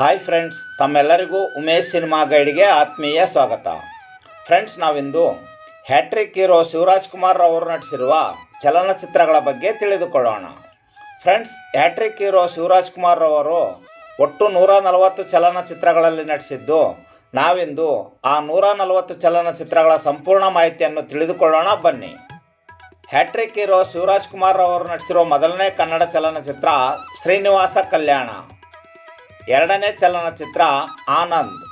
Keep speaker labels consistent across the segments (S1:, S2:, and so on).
S1: Hi friends ತಮ್ಮೆಲ್ಲರಿಗೂ Umesh cinema ಗೈಡ್ಗೆ ಆತ್ಮೀಯ ಸ್ವಾಗತ. ಫ್ರೆಂಡ್ಸ್ ನಾವಿಂದು ಹ್ಯಾಟ್ರಿಕ್ ಹೀರೋ ಶಿವರಾಜ್ ಕುಮಾರ್ ಅವರು ನಟಿಸಿರುವ ಚಲನಚಿತ್ರಗಳ ಬಗ್ಗೆ ತಿಳಿದುಕೊಳ್ಳೋಣ. Friends hattrick hero Shivaraj Kumar ಅವರು ಒಟ್ಟು ನೂರ ನಲವತ್ತು ಚಲನಚಿತ್ರಗಳಲ್ಲಿ ನಟಿಸಿದ್ದು, ನಾವಿಂದು ಆ ನೂರ ನಲವತ್ತು ಚಲನಚಿತ್ರಗಳ ಸಂಪೂರ್ಣ ಮಾಹಿತಿಯನ್ನು ತಿಳಿದುಕೊಳ್ಳೋಣ, ಬನ್ನಿ. ಹ್ಯಾಟ್ರಿಕ್ ಹೀರೋ ಶಿವರಾಜ್ ಕುಮಾರ್ ಅವರು ನಟಿಸಿರುವ ಮೊದಲನೇ ಕನ್ನಡ ಚಲನಚಿತ್ರ ಶ್ರೀನಿವಾಸ ಕಲ್ಯಾಣ. ಎರಡನೇ ಚಲನಚಿತ್ರ ಆನಂದ್.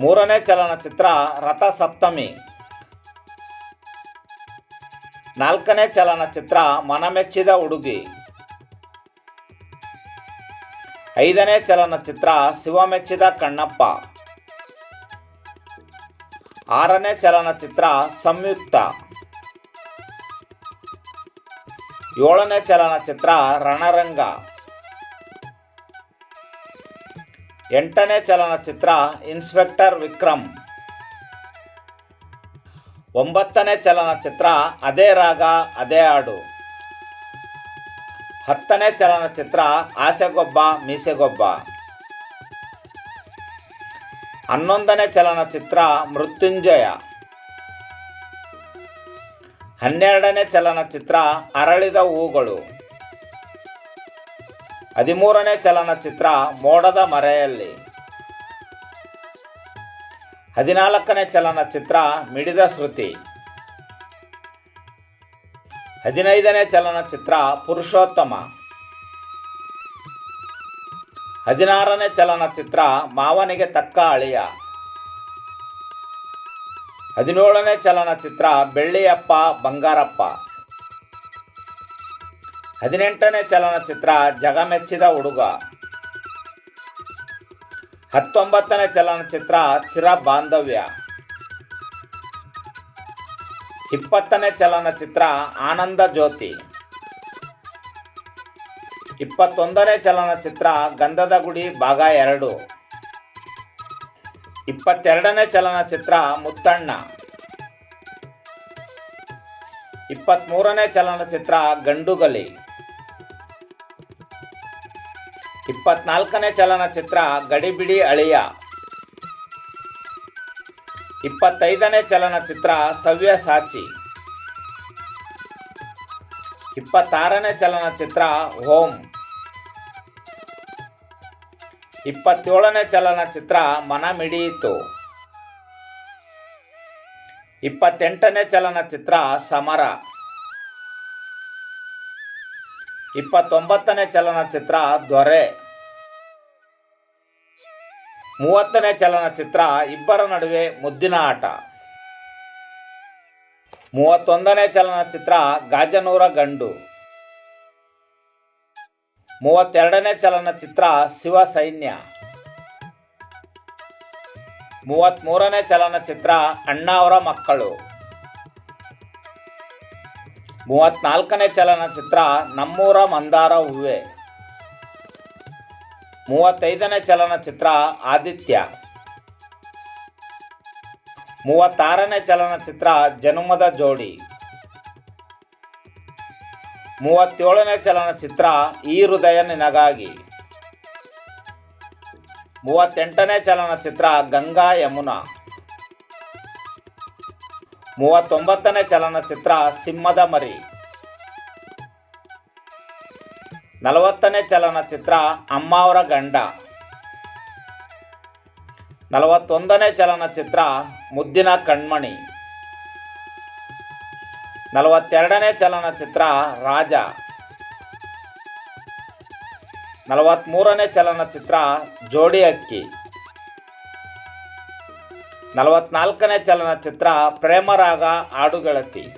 S1: ಮೂರನೇ ಚಲನಚಿತ್ರ ರಥ ಸಪ್ತಮಿ ನಾಲ್ಕನೇ ಚಲನಚಿತ್ರ ಮನಮೆಚ್ಚಿದ ಉಡುಗಿ. ಐದನೇ ಚಲನಚಿತ್ರ ಶಿವಮೆಚ್ಚಿದ ಕಣ್ಣಪ್ಪ. ಆರನೇ ಚಲನಚಿತ್ರ ಸಂಯುಕ್ತ. ಏಳನೇ ಚಲನಚಿತ್ರ ರಣರಂಗ. ಎಂಟನೇ ಚಲನಚಿತ್ರ ಇನ್ಸ್ಪೆಕ್ಟರ್ ವಿಕ್ರಮ್. ಒಂಬತ್ತನೇ ಚಲನಚಿತ್ರ ಅದೇ ರಾಗ, ಅದೇ ಹಾಡು. ಹತ್ತನೇ ಚಲನಚಿತ್ರ ಆಸೆಗೊಬ್ಬ, ಮೀಸೆಗೊಬ್ಬ. ಹನ್ನೊಂದನೇ ಚಲನಚಿತ್ರ ಮೃತ್ಯುಂಜಯ. ಹನ್ನೆರಡನೇ ಚಲನಚಿತ್ರ ಅರಳಿದ ಹೂಗಳು. ಹದಿಮೂರನೇ ಚಲನಚಿತ್ರ ಮೋಡದ ಮರೆಯಲ್ಲಿ. ಹದಿನಾಲ್ಕನೇ ಚಲನಚಿತ್ರ ಮಿಡಿದ ಶ್ರುತಿ. ಹದಿನೈದನೇ ಚಲನಚಿತ್ರ ಪುರುಷೋತ್ತಮ. ಹದಿನಾರನೇ ಚಲನಚಿತ್ರ ಮಾವನಿಗೆ ತಕ್ಕ ಅಳಿಯ. ಹದಿನೇಳನೇ ಚಲನಚಿತ್ರ ಬೆಳ್ಳಿಯಪ್ಪ, ಬಂಗಾರಪ್ಪ. ಹದಿನೆಂಟನೇ ಚಲನಚಿತ್ರ ಜಗಮೆಚ್ಚಿದ ಹುಡುಗ. ಹತ್ತೊಂಬತ್ತನೇ ಚಲನಚಿತ್ರ ಚಿರ ಬಾಂಧವ್ಯ ಇಪ್ಪತ್ತನೇ ಚಲನಚಿತ್ರ ಆನಂದ ಜ್ಯೋತಿ. ಇಪ್ಪತ್ತೊಂದನೇ ಚಲನಚಿತ್ರ ಗಂಧದ ಗುಡಿ ಭಾಗ ಎರಡು. ಇಪ್ಪತ್ತೆರಡನೇ ಚಲನಚಿತ್ರ ಮುತ್ತಣ್ಣ. ಇಪ್ಪತ್ತ್ಮೂರನೇ ಚಲನಚಿತ್ರ ಗಂಡುಗಲಿ. ಇಪ್ಪತ್ನಾಲ್ಕನೇ ಚಲನಚಿತ್ರ ಗಡಿಬಿಡಿ ಅಳಿಯ. ಇಪ್ಪತ್ತೈದನೇ ಚಲನಚಿತ್ರ ಸವ್ಯ ಸಾಚಿ. ಇಪ್ಪತ್ತಾರನೇ ಚಲನಚಿತ್ರ ಹೋಮ್ ಇಪ್ಪತ್ತೇಳನೇ ಚಲನಚಿತ್ರ ಮನ ಮಿಡಿಯಿತು ಇಪ್ಪತ್ತೆಂಟನೇ ಚಲನಚಿತ್ರ ಸಮರ. ಇಪ್ಪತ್ತೊಂಬತ್ತನೇ ಚಲನಚಿತ್ರ ದೊರೆ. ಮೂವತ್ತನೇ ಚಲನಚಿತ್ರ ಇಬ್ಬರ ನಡುವೆ ಮುದ್ದಿನ ಆಟ. ಮೂವತ್ತೊಂದನೇ ಚಲನಚಿತ್ರ ಗಾಜನೂರ ಗಂಡು. ಮೂವತ್ತೆರಡನೇ ಚಲನಚಿತ್ರ ಶಿವ ಸೈನ್ಯ. ಮೂವತ್ತ್ಮೂರನೇ ಚಲನಚಿತ್ರ ಅಣ್ಣಾವರ ಮಕ್ಕಳು. ಮೂವತ್ನಾಲ್ಕನೇ ಚಲನಚಿತ್ರ ನಮ್ಮೂರ ಮಂದಾರ ಹೂವೆ. ಮೂವತ್ತೈದನೇ ಚಲನಚಿತ್ರ ಆದಿತ್ಯ. ಮೂವತ್ತಾರನೇ ಚಲನಚಿತ್ರ ಜನುಮದ ಜೋಡಿ. ಮೂವತ್ತೇಳನೇ ಚಲನಚಿತ್ರ ಈ ಹೃದಯ ನಿನಗಾಗಿ. ಮೂವತ್ತೆಂಟನೇ ಚಲನಚಿತ್ರ ಗಂಗಾ ಯಮುನಾ. ಮೂವತ್ತೊಂಬತ್ತನೇ ಚಲನಚಿತ್ರ ಸಿಂಹದ ಮರಿ. ನಲವತ್ತನೇ ಚಲನಚಿತ್ರ ಅಮ್ಮ ಅವರ ಗಂಡ. ನಲವತ್ತೊಂದನೇ ಚಲನಚಿತ್ರ ಮುದ್ದಿನ ಕಣ್ಮಣಿ. ನಲವತ್ತೆರಡನೇ ಚಲನಚಿತ್ರ ರಾಜ. ನಲವತ್ತ್ಮೂರನೇ ಚಲನಚಿತ್ರ ಜೋಡಿ ಅಕ್ಕಿ. ನಲವತ್ನಾಲ್ಕನೇ ಚಲನಚಿತ್ರ ಪ್ರೇಮರಾಗ ಆಡುಗಳತಿ.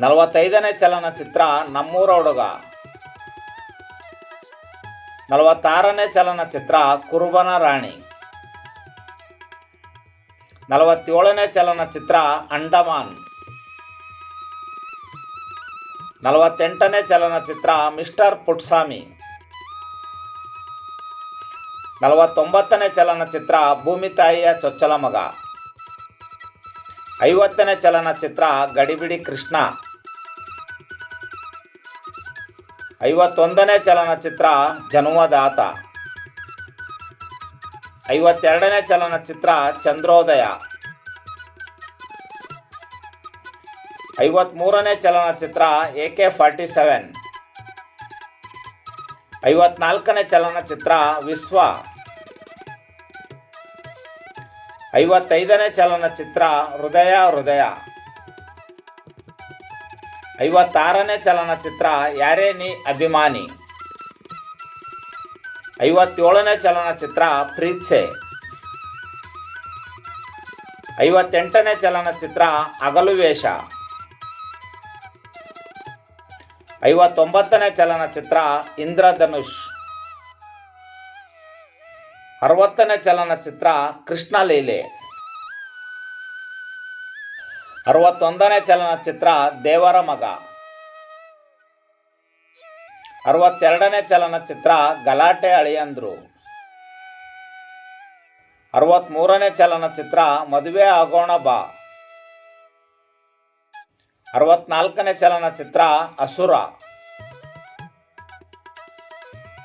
S1: ನಲವತ್ತೈದನೇ ಚಲನಚಿತ್ರ ನಮ್ಮೂರ ಹುಡುಗ. ನಲವತ್ತಾರನೇ ಚಲನಚಿತ್ರ ಕುರುಬನ ರಾಣಿ. ನಲವತ್ತೇಳನೇ ಚಲನಚಿತ್ರ ಅಂಡಮಾನ್. ನಲವತ್ತೆಂಟನೇ ಚಲನಚಿತ್ರ ಮಿಸ್ಟರ್ ಪುಟ್ಸಾಮಿ ನಲವತ್ತೊಂಬತ್ತನೇ ಚಲನಚಿತ್ರ ಭೂಮಿ ತಾಯಿಯ ಚೊಚ್ಚಲ ಮಗ. ಐವತ್ತನೇ ಚಲನಚಿತ್ರ ಗಡಿಬಿಡಿ ಕೃಷ್ಣ. ಐವತ್ತೊಂದನೇ ಚಲನಚಿತ್ರ ಜನ್ಮದಾತ ಐವತ್ತೆರಡನೇ ಚಲನಚಿತ್ರ ಚಂದ್ರೋದಯ. ಐವತ್ತ್ಮೂರನೇ ಚಲನಚಿತ್ರ ಎ ಕೆ ಫಾರ್ಟಿ ಸೆವೆನ್. ಐವತ್ನಾಲ್ಕನೇ ಚಲನಚಿತ್ರ ವಿಶ್ವ. ಐವತ್ತೈದನೇ ಚಲನಚಿತ್ರ ಹೃದಯ ಹೃದಯ. ಐವತ್ತಾರನೇ ಚಲನಚಿತ್ರ ಯಾರೇ ನೀ ಅಭಿಮಾನಿ. ಐವತ್ತೇಳನೇ ಚಲನಚಿತ್ರ ಪ್ರೀತ್ಸೆ. ಐವತ್ತೆಂಟನೇ ಚಲನಚಿತ್ರ ಹಗಲು ಐವತ್ತೊಂಬತ್ತನೇ ಚಲನಚಿತ್ರ ಇಂದ್ರಧನುಷ್. ಅರವತ್ತನೇ ಚಲನಚಿತ್ರ ಕೃಷ್ಣ ಲೀಲೆ ಅರವತ್ತೊಂದನೇ ಚಲನಚಿತ್ರ ದೇವರ ಮಗ. ಅರವತ್ತೆರಡನೇ ಚಲನಚಿತ್ರ ಗಲಾಟೆ ಅಳಿಯಂದ್ರು. ಅರವತ್ತ್ಮೂರನೇ ಚಲನಚಿತ್ರ ಮದುವೆ ಆಗೋಣ ಬಾ. ಅರವತ್ನಾಲ್ಕನೇ ಚಲನಚಿತ್ರ ಅಸುರ.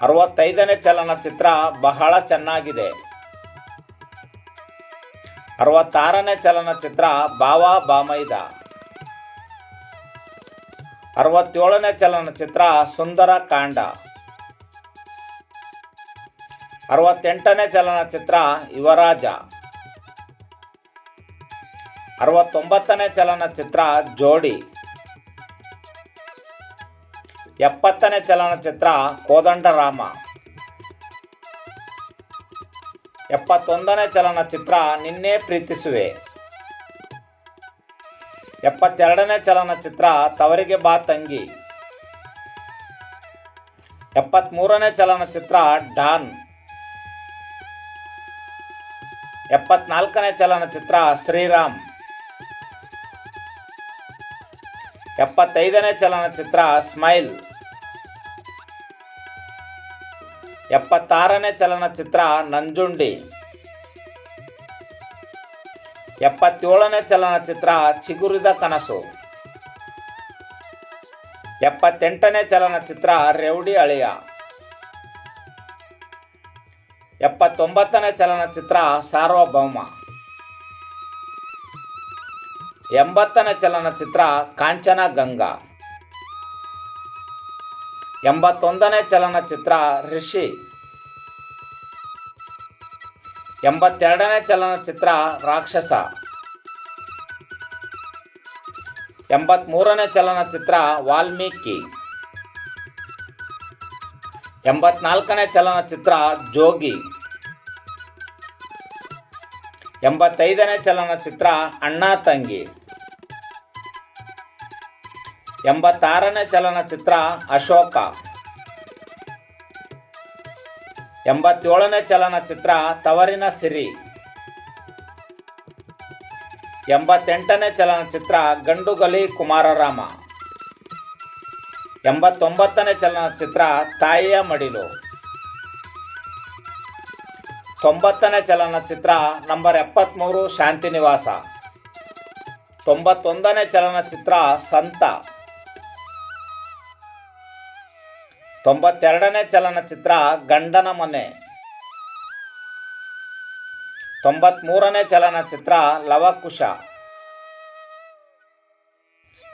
S1: ಅರವತ್ತೈದನೇ ಚಲನಚಿತ್ರ ಬಹಳ ಚೆನ್ನಾಗಿದೆ. ಅರವತ್ತಾರನೇ ಚಲನಚಿತ್ರ ಬಾವಾ ಬಾಮೈದ. ಅರವತ್ತೇಳನೇ ಚಲನಚಿತ್ರ ಸುಂದರ ಕಾಂಡ. ಅರವತ್ತೆಂಟನೇ ಚಲನಚಿತ್ರ ಯುವರಾಜ. ಅರವತ್ತೊಂಬತ್ತನೇ ಚಲನಚಿತ್ರ ಜೋಡಿ. ಎಪ್ಪತ್ತನೇ ಚಲನಚಿತ್ರ ಕೋದಂಡರಾಮ. ಎಪ್ಪತ್ತೊಂದನೇ ಚಲನಚಿತ್ರ ನಿನ್ನೆ ಪ್ರೀತಿಸುವೆ. ಎಪ್ಪತ್ತೆರಡನೇ ಚಲನಚಿತ್ರ ತವರಿಗೆ ಬಾ ತಂಗಿ. ಎಪ್ಪತ್ತ್ಮೂರನೇ ಚಲನಚಿತ್ರ ಡಾನ್. ಎಪ್ಪತ್ನಾಲ್ಕನೇ ಚಲನಚಿತ್ರ ಶ್ರೀರಾಮ್. ಎಪ್ಪತ್ತೈದನೇ ಚಲನಚಿತ್ರ ಸ್ಮೈಲ್. ಎಪ್ಪತ್ತಾರನೇ ಚಲನಚಿತ್ರ ನಂಜುಂಡಿ. ಎಪ್ಪತ್ತೇಳನೇ ಚಲನಚಿತ್ರ ಚಿಗುರಿದ ಕನಸು. ಎಪ್ಪತ್ತೆಂಟನೇ ಚಲನಚಿತ್ರ ರೆವಡಿ ಅಳಿಯ. ಎಪ್ಪತ್ತೊಂಬತ್ತನೇ ಚಲನಚಿತ್ರ ಸಾರ್ವಭೌಮ. ಎಂಬತ್ತನೇ ಚಲನಚಿತ್ರ ಕಾಂಚನ ಗಂಗಾ. ಎಂಬತ್ತೊಂದನೇ ಚಲನಚಿತ್ರ ಋಷಿ ಎಂಬತ್ತೆರಡನೇ ಚಲನಚಿತ್ರ ರಾಕ್ಷಸ. ಎಂಬತ್ತ್ಮೂರನೇ ಚಲನಚಿತ್ರ ವಾಲ್ಮೀಕಿ. ಎಂಬತ್ನಾಲ್ಕನೇ ಚಲನಚಿತ್ರ ಜೋಗಿ. ಎಂಬತ್ತೈದನೇ ಚಲನಚಿತ್ರ ಅಣ್ಣ ತಂಗಿ. ಎಂಬತ್ತಾರನೇ ಚಲನಚಿತ್ರ ಅಶೋಕ. ಎಂಬತ್ತೇಳನೇ ಚಲನಚಿತ್ರ ತವರಿನ ಸಿರಿ. ಎಂಬತ್ತೆಂಟನೇ ಚಲನಚಿತ್ರ ಗಂಡುಗಲಿ ಕುಮಾರರಾಮ. ಎಂಬತ್ತೊಂಬತ್ತನೇ ಚಲನಚಿತ್ರ ತಾಯಿಯ ಮಡಿಲು. ತೊಂಬತ್ತನೇ ಚಲನಚಿತ್ರ ನಂಬರ್ ಎಪ್ಪತ್ತ್ಮೂರು ಶಾಂತಿನಿವಾಸ ತೊಂಬತ್ತೊಂದನೇ ಚಲನಚಿತ್ರ ಸಂತ. ತೊಂಬತ್ತೆರಡನೇ ಚಲನಚಿತ್ರ ಗಂಡನ ಮನೆ. ತೊಂಬತ್ಮೂರನೇ ಚಲನಚಿತ್ರ ಲವಕುಶ.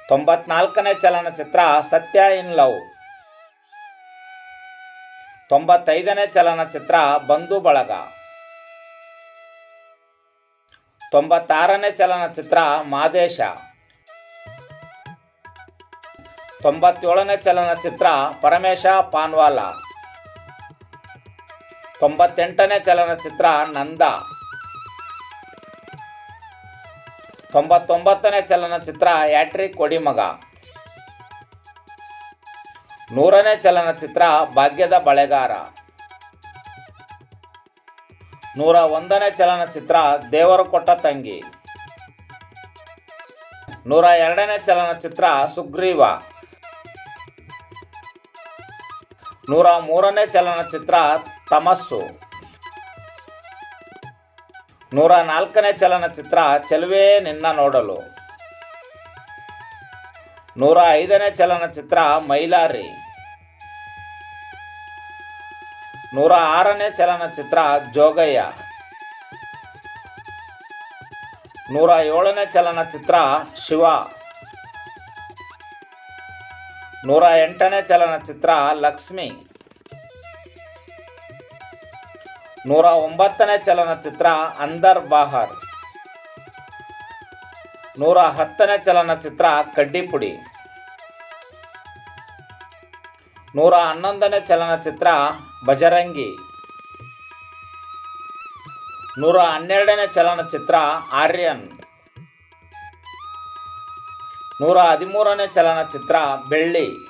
S1: ತೊಂಬತ್ನಾಲ್ಕನೇ ಚಲನಚಿತ್ರ ಸತ್ಯ ಇನ್ ಲವ್. ತೊಂಬತ್ತೈದನೇ ಚಲನಚಿತ್ರ ಬಂಧು ಬಳಗ. ತೊಂಬತ್ತಾರನೇ ಚಲನಚಿತ್ರ ಮಾದೇಶ. ತೊಂಬತ್ತೇಳನೇ ಚಲನಚಿತ್ರ ಪರಮೇಶ ಪಾನ್ವಾಲ. ತೊಂಬತ್ತೆಂಟನೇ ಚಲನಚಿತ್ರ ನಂದ. ತೊಂಬತ್ತೊಂಬತ್ತನೇ ಚಲನಚಿತ್ರ ಯಾಟ್ರಿಕ್ ಕೊಡಿಮಗ. ನೂರನೇ ಚಲನಚಿತ್ರ ಭಾಗ್ಯದ ಬಳೆಗಾರ. ನೂರ ಒಂದನೇ ಚಲನಚಿತ್ರ ದೇವರು ಕೊಟ್ಟ ತಂಗಿ. ನೂರ ಎರಡನೇ ಚಲನಚಿತ್ರ ಸುಗ್ರೀವ. ನೂರ ಮೂರನೇ ಚಲನಚಿತ್ರ ತಮಸ್ಸು. ನೂರ ನಾಲ್ಕನೇ ಚಲನಚಿತ್ರ ಚೆಲುವೆ ನಿನ್ನ ನೋಡಲು. ನೂರ ಐದನೇ ಚಲನಚಿತ್ರ ಮೈಲಾರಿ. ನೂರ ಆರನೇ ಚಲನಚಿತ್ರ ಜೋಗಯ್ಯ. ನೂರ ಏಳನೇ ಚಲನಚಿತ್ರ ಶಿವ. ನೂರ ಎಂಟನೇ ಚಲನಚಿತ್ರ ಲಕ್ಷ್ಮಿ. ನೂರ ಒಂಬತ್ತನೇ ಚಲನಚಿತ್ರ ಅಂದರ್ ಬಾಹರ್. ನೂರ ಹತ್ತನೇ ಚಲನಚಿತ್ರ ಕಡ್ಡಿಪುಡಿ. ನೂರ ಹನ್ನೊಂದನೇ ಚಲನಚಿತ್ರ ಬಜರಂಗಿ. ನೂರ ಹನ್ನೆರಡನೇ ಚಲನಚಿತ್ರ ಆರ್ಯನ್. ನೂರ ಹದಿಮೂರನೇ ಚಲನಚಿತ್ರ ಬೆಳ್ಳಿ.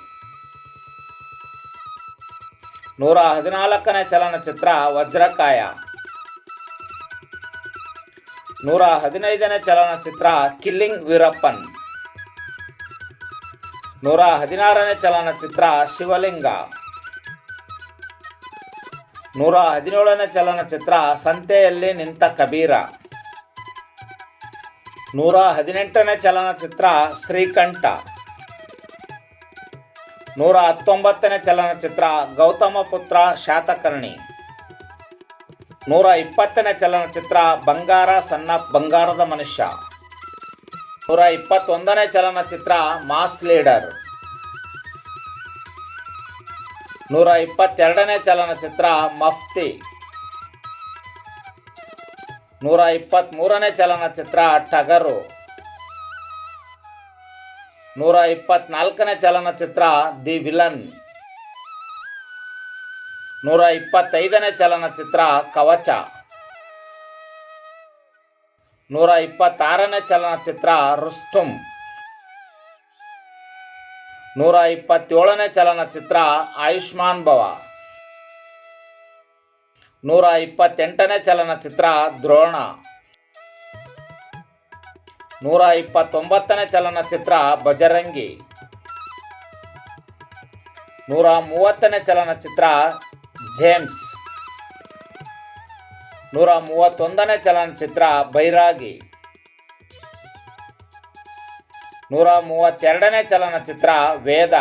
S1: ನೂರ ಹದಿನಾಲ್ಕನೇ ಚಲನಚಿತ್ರ ವಜ್ರಕಾಯ. ನೂರ ಹದಿನೈದನೇ ಚಲನಚಿತ್ರ ಕಿಲ್ಲಿಂಗ್ ವೀರಪ್ಪನ್. ನೂರ ಹದಿನಾರನೇ ಚಲನಚಿತ್ರ ಶಿವಲಿಂಗ. ನೂರ ಹದಿನೇಳನೇ ಚಲನಚಿತ್ರ ಸಂತೆಯಲ್ಲಿ ನಿಂತ ಕಬೀರ. ನೂರ ಹದಿನೆಂಟನೇ ಚಲನಚಿತ್ರ ಶ್ರೀಕಂಠ. ನೂರ ಹತ್ತೊಂಬತ್ತನೇ ಚಲನಚಿತ್ರ ಗೌತಮ ಪುತ್ರ ಶಾತಕರ್ಣಿ. ನೂರ ಇಪ್ಪತ್ತನೇ ಚಲನಚಿತ್ರ ಬಂಗಾರ ಸಣ್ಣ ಬಂಗಾರದ ಮನುಷ್ಯ. ನೂರ ಇಪ್ಪತ್ತೊಂದನೇ ಚಲನಚಿತ್ರ ಮಾಸ್ ಲೀಡರ್. ನೂರ ಇಪ್ಪತ್ತೆರಡನೇ ಚಲನಚಿತ್ರ ಮಫ್ತಿ. ನೂರ ಇಪ್ಪತ್ತ್ಮೂರನೇ ಚಲನಚಿತ್ರ ಟಗರು. ನೂರ ಇಪ್ಪತ್ನಾಲ್ಕನೇ ಚಲನಚಿತ್ರ ದಿ ವಿಲನ್. ನೂರ ಇಪ್ಪತ್ತೈದನೇ ಚಲನಚಿತ್ರ ಕವಚ. ನೂರ ಇಪ್ಪತ್ತಾರನೇ ಚಲನಚಿತ್ರ ರುಸ್ತುಂ. ನೂರ ಇಪ್ಪತ್ತೇಳನೇ ಚಲನಚಿತ್ರ ಆಯುಷ್ಮಾನ್ ಭವ. ನೂರ ಇಪ್ಪತ್ತೆಂಟನೇ ಚಲನಚಿತ್ರ ದ್ರೋಣ. ನೂರ ಇಪ್ಪತ್ತೊಂಬತ್ತನೇ ಚಲನಚಿತ್ರ ಬಜರಂಗಿ ನೂರ ಮೂವತ್ತನೇ ಚಲನಚಿತ್ರ ಜೇಮ್ಸ್. ನೂರ ಮೂವತ್ತೊಂದನೇ ಚಲನಚಿತ್ರ ಬೈರಾಗಿ. ನೂರ ಮೂವತ್ತೆರಡನೇ ಚಲನಚಿತ್ರ ವೇದ.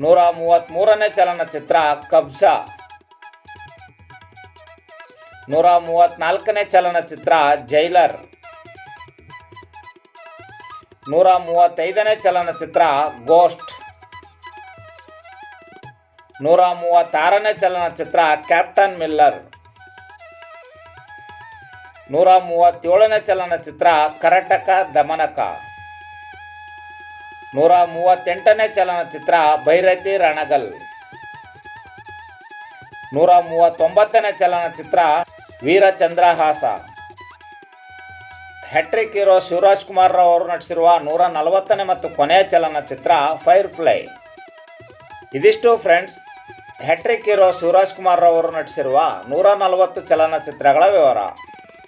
S1: ನೂರ ಮೂವತ್ತ್ಮೂರನೇ ಚಲನಚಿತ್ರ ಕಬ್ಜ. ನೂರ ಮೂವತ್ತ್ನಾಲ್ಕನೇ ಚಲನಚಿತ್ರ ಜೈಲರ್. ನೂರ ಮೂವತ್ತೈದನೇ ಚಲನಚಿತ್ರ ಗೋಸ್ಟ್ ನೂರ ಮೂವತ್ತಾರನೇ ಚಲನಚಿತ್ರ ಕ್ಯಾಪ್ಟನ್ ಮಿಲ್ಲರ್. ನೂರ ಮೂವತ್ತೇಳನೇ ಚಲನಚಿತ್ರ ಕರಟಕ ದಮನಕ. ನೂರ ಮೂವತ್ತೆಂಟನೇ ಚಲನಚಿತ್ರ ಭೈರತಿ ರಣಗಲ್. ನೂರ ಮೂವತ್ತೊಂಬತ್ತನೇ ಚಲನಚಿತ್ರ ವೀರಚಂದ್ರಹಾಸ. ಹ್ಯಾಟ್ರಿಕ್ ಇರೋ ಶಿವರಾಜ್ ಕುಮಾರ್ ಅವರು ನಟಿಸಿರುವ ನೂರ ನಲವತ್ತನೇ ಮತ್ತು ಕೊನೆಯ ಚಲನಚಿತ್ರ ಫೈರ್ ಫ್ಲೈ ಇದಿಷ್ಟು friends, hattrick hero Shivaraj Kumar ಅವರು ನಟಿಸಿರುವ ನೂರ ನಲವತ್ತು ಚಲನಚಿತ್ರಗಳ ವಿವರ.